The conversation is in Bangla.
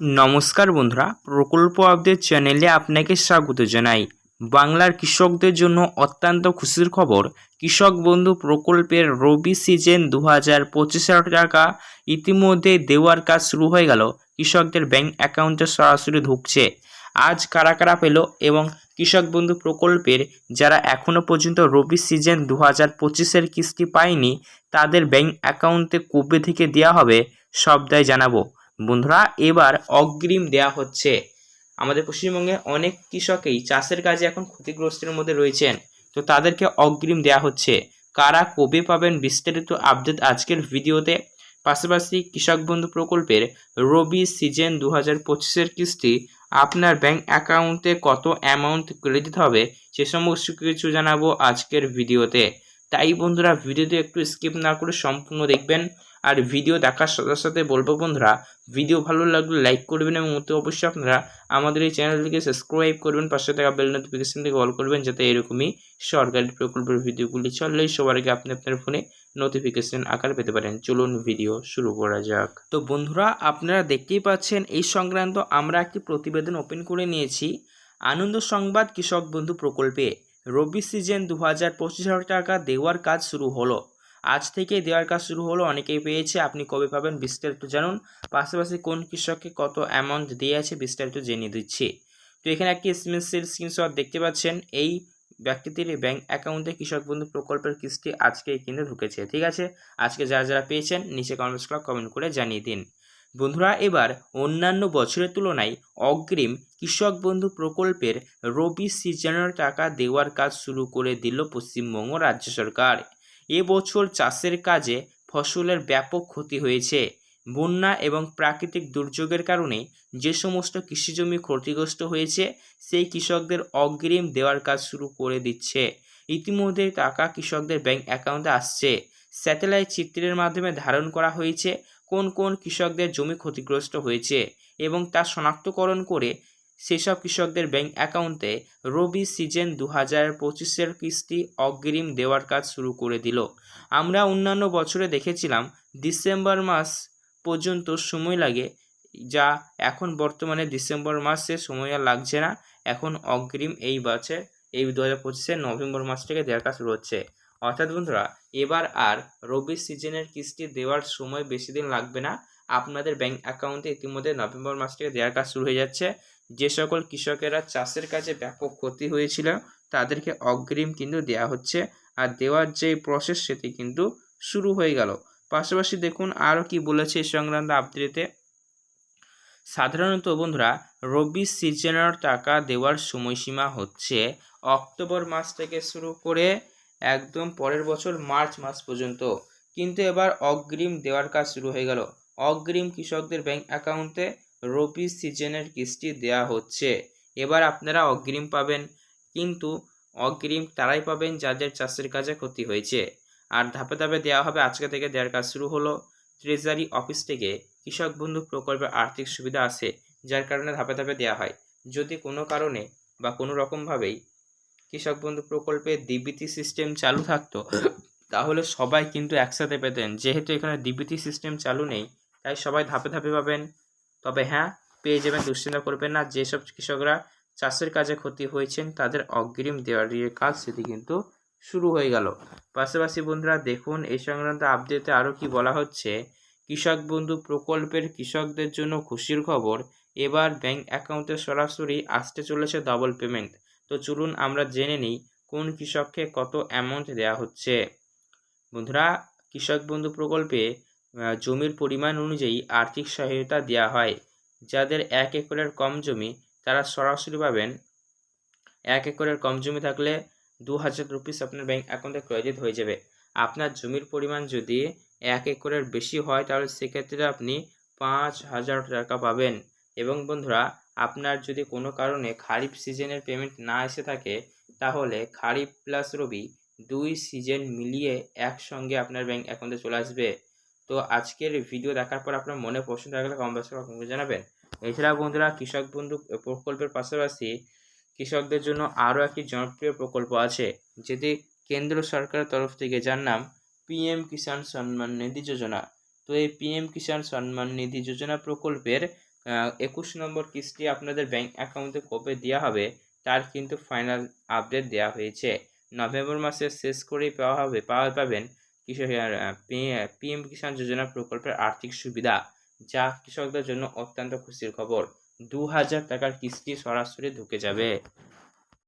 নমস্কার বন্ধুরা, প্রকল্প আপডেট চ্যানেলে আপনাকে স্বাগত জানাই। বাংলার কৃষকদের জন্য অত্যন্ত খুশির খবর, কৃষক বন্ধু প্রকল্পের রবি সিজন দু হাজার পঁচিশ টাকা ইতিমধ্যে দেওয়ার কাজ শুরু হয়ে গেল, কৃষকদের ব্যাংক অ্যাকাউন্টে সরাসরি ঢুকছে। আজ কারা কারা পেল এবং কৃষক বন্ধু প্রকল্পের যারা এখনও পর্যন্ত রবি সিজন দু হাজার পঁচিশের কিস্তি পায়নি, তাদের ব্যাংক অ্যাকাউন্টে কবে থেকে দেওয়া হবে, সবটাই জানাব। বন্ধুরা, এবার অগ্রিম দেয়া হচ্ছে। আমাদের পশ্চিমবঙ্গে অনেক কৃষকেই চাষের কাজে এখন ক্ষতিগ্রস্তের মধ্যে রয়েছেন। তো তাদেরকে অগ্রিম দেয়া হচ্ছে। কারা কবে পাবেন বিস্তারিত আপডেট আজকের ভিডিওতে। পাশাপাশি কৃষক বন্ধু প্রকল্পের রবি সিজন দু হাজার পঁচিশের কিস্তি আপনার ব্যাংক অ্যাকাউন্টে কত অ্যামাউন্ট ক্রেডিট হবে সে সমস্ত কিছু জানাব আজকের ভিডিওতে। তাই বন্ধুরা ভিডিওতে একটু স্কিপ না করে সম্পূর্ণ দেখবেন। আর ভিডিও দেখার সাথে সাথে বলব বন্ধুরা ভিডিও ভালো লাগলে লাইক করবেন এবং অতি অবশ্যই আপনারা আমাদের এই চ্যানেলটিকে সাবস্ক্রাইব করবেন, পাশে থাকা বেল নোটিফিকেশন থেকে অল করবেন যাতে এরকমই সরকারি প্রকল্পের ভিডিওগুলি চললেই সবার আগে আপনি আপনার ফোনে নোটিফিকেশন আকার পেতে পারেন। চলুন ভিডিও শুরু করা যাক। তো বন্ধুরা, আপনারা দেখতেই পাচ্ছেন এই সংক্রান্ত আমরা একটি প্রতিবেদন ওপেন করে নিয়েছি। আনন্দ সংবাদ কৃষক বন্ধু প্রকল্পে। রবি সিজন দু হাজার পঁচিশ হাজার টাকা দেওয়ার কাজ শুরু হলো। আজ থেকে দেওয়ার কাজ শুরু হলো, অনেকেই পেয়েছে। আপনি কবে পাবেন বিস্তারিত জানুন। পাশাপাশি কোন কৃষককে কত অ্যামাউন্ট দিয়ে আছে বিস্তারিত জেনে দিচ্ছি। তো এখানে একটি এসএমএসের স্ক্রিনশট দেখতে পাচ্ছেন। এই ব্যক্তিটির ব্যাংক অ্যাকাউন্টে কৃষক বন্ধু প্রকল্পের কিস্তি আজকে কিন্তু ঢুকেছে, ঠিক আছে? আজকে যারা যারা পেয়েছেন, নিচে কমেন্টস ক্লাব কমেন্ট করে জানিয়ে দিন। বন্ধুরা, এবার অন্যান্য বছরের তুলনায় অগ্রিম কৃষক বন্ধু প্রকল্পের রবি সিজনের টাকা দেওয়ার কাজ শুরু করে দিল পশ্চিমবঙ্গ রাজ্য সরকার। এবছর চাষের কাজে ফসলের ব্যাপক ক্ষতি হয়েছে। বন্যা এবং প্রাকৃতিক দুর্যোগের কারণে যে সমস্ত কৃষিজমি ক্ষতিগ্রস্ত হয়েছে, সেই কৃষকদের অগ্রিম দেওয়ার কাজ শুরু করে দিচ্ছে। ইতিমধ্যে টাকা কৃষকদের ব্যাংক অ্যাকাউন্টে আসছে। স্যাটেলাইট চিত্রের মাধ্যমে ধারণ করা হয়েছে কোন কোন কৃষকদের জমি ক্ষতিগ্রস্ত হয়েছে এবং তা শনাক্তকরণ করে সেসব কৃষকদের ব্যাংক অ্যাকাউন্টে রবি সিজন দু হাজার পঁচিশের কিস্তি অগ্রিম দেওয়ার কাজ শুরু করে দিল। আমরা অন্যান্য বছরে দেখেছিলাম ডিসেম্বর মাস পর্যন্ত সময় লাগে, যা এখন বর্তমানে ডিসেম্বর মাসে সময় আর লাগছে না। এখন অগ্রিম এই বছর, এই দু হাজার পঁচিশের নভেম্বর মাস থেকে দেওয়ার কাজ শুরু হচ্ছে। অর্থাৎ বন্ধুরা, এবার আর রবি সিজনের কিস্তি দেওয়ার সময় বেশি দিন লাগবে না। আপনাদের ব্যাংক অ্যাকাউন্টে ইতিমধ্যে নভেম্বর মাস থেকে দেওয়ার কাজ শুরু হয়ে যাচ্ছে। যে সকল কৃষকেরা চাষের কাজে ব্যাপক ক্ষতি হয়েছিল, তাদেরকে অগ্রিম কিন্তু দেওয়া হচ্ছে। আর দেওয়ার যে প্রসেস সেটি কিন্তু শুরু হয়ে গেল। পাশাপাশি দেখুন আরও কি বলেছে এই সংক্রান্ত আপডেটে সাধারণত বন্ধুরা, রবি সিজনের টাকা দেওয়ার সময়সীমা হচ্ছে অক্টোবর মাস থেকে শুরু করে একদম পরের বছর মার্চ মাস পর্যন্ত। কিন্তু এবার অগ্রিম দেওয়ার কাজ শুরু হয়ে গেল। অগ্রিম কৃষকদের ব্যাংক অ্যাকাউন্টে রবি সিজনের কিস্তি দেওয়া হচ্ছে। এবার আপনারা অগ্রিম পাবেন, কিন্তু অগ্রিম তারাই পাবেন যাদের চাষের কাজে ক্ষতি হয়েছে। আর ধাপে ধাপে দেওয়া হবে, আজকে থেকে দেওয়ার কাজ শুরু হলো। ট্রেজারি অফিস থেকে কৃষক বন্ধু প্রকল্পের আর্থিক সুবিধা আসে যার কারণে ধাপে ধাপে দেওয়া হয়। যদি কোনো কারণে বা কোনো রকমভাবেই কৃষক বন্ধু প্রকল্পে ডিবিটি সিস্টেম চালু থাকতো, তাহলে সবাই কিন্তু একসাথে পেতেন। যেহেতু এখানে ডিবিটি সিস্টেম চালু নেই, তাই সবাই ধাপে ধাপে পাবেন। তবে হ্যাঁ পেয়ে যাবেন, দুশ্চিন্তা করবেন না। যেসব কৃষকরা চাষের কাজে ক্ষতি হয়েছেন, তাদের অগ্রিম দেওয়ার কাজ সেটি কিন্তু শুরু হয়ে গেল। পাশাপাশি বন্ধুরা, দেখুন, এই সংক্রান্ত আপডেটে আরও কি বলা হচ্ছে। কৃষক বন্ধু প্রকল্পের কৃষকদের জন্য খুশির খবর, এবার ব্যাংক অ্যাকাউন্টে সরাসরি আসতে চলেছে ডবল পেমেন্ট তো চলুন আমরা জেনে নিই কোন কৃষককে কত অ্যামাউন্ট দেওয়া হচ্ছে। বন্ধুরা, কৃষক বন্ধু প্রকল্পে জমির পরিমাণ অনুযায়ী আর্থিক সহায়তা দেওয়া হয়। যাদের এক একরের কম জমি, তারা সরাসরি পাবেন। এক একরের কম জমি থাকলে দু হাজার রুপিস আপনার ব্যাংক অ্যাকাউন্টে ক্রেডিট হয়ে যাবে। আপনার জমির পরিমাণ যদি এক একরের বেশি হয়, তাহলে সেক্ষেত্রে আপনি পাঁচ হাজার টাকা পাবেন। এবং বন্ধুরা, আপনার যদি কোনো কারণে খারিফ সিজনের পেমেন্ট না এসে থাকে, তাহলে খারিফ প্লাস রবি দুই সিজন মিলিয়ে একসঙ্গে আপনার ব্যাংক অ্যাকাউন্টে চলে আসবে। তো আজকের ভিডিও দেখার পর আপনার মনে প্রশ্ন থাকলে কমেন্টে জানাবেন। এছাড়া বন্ধুরা, কৃষক বন্ধু প্রকল্পের পাশাপাশি কৃষকদের জন্য আরও একটি জনপ্রিয় প্রকল্প আছে, যেটি কেন্দ্র সরকারের তরফ থেকে যার নাম পিএম কিষাণ সম্মান নিধি যোজনা। তো এই পিএম কিষাণ সম্মান নিধি যোজনা প্রকল্পের একুশ নম্বর কিস্তি আপনাদের ব্যাংক অ্যাকাউন্টে কবে দেওয়া হবে, তার কিন্তু ফাইনাল আপডেট দেওয়া হয়েছে। নভেম্বর মাসের শেষ করেই পাওয়া হবে, পাওয়া পাবেন কৃষক পিএম কিষাণ যোজনা প্রকল্পের আর্থিক সুবিধা, যা কৃষকদের জন্য অত্যন্ত খুশির খবর। দু হাজার টাকার কিস্তি সরাসরি ঢুকে যাবে।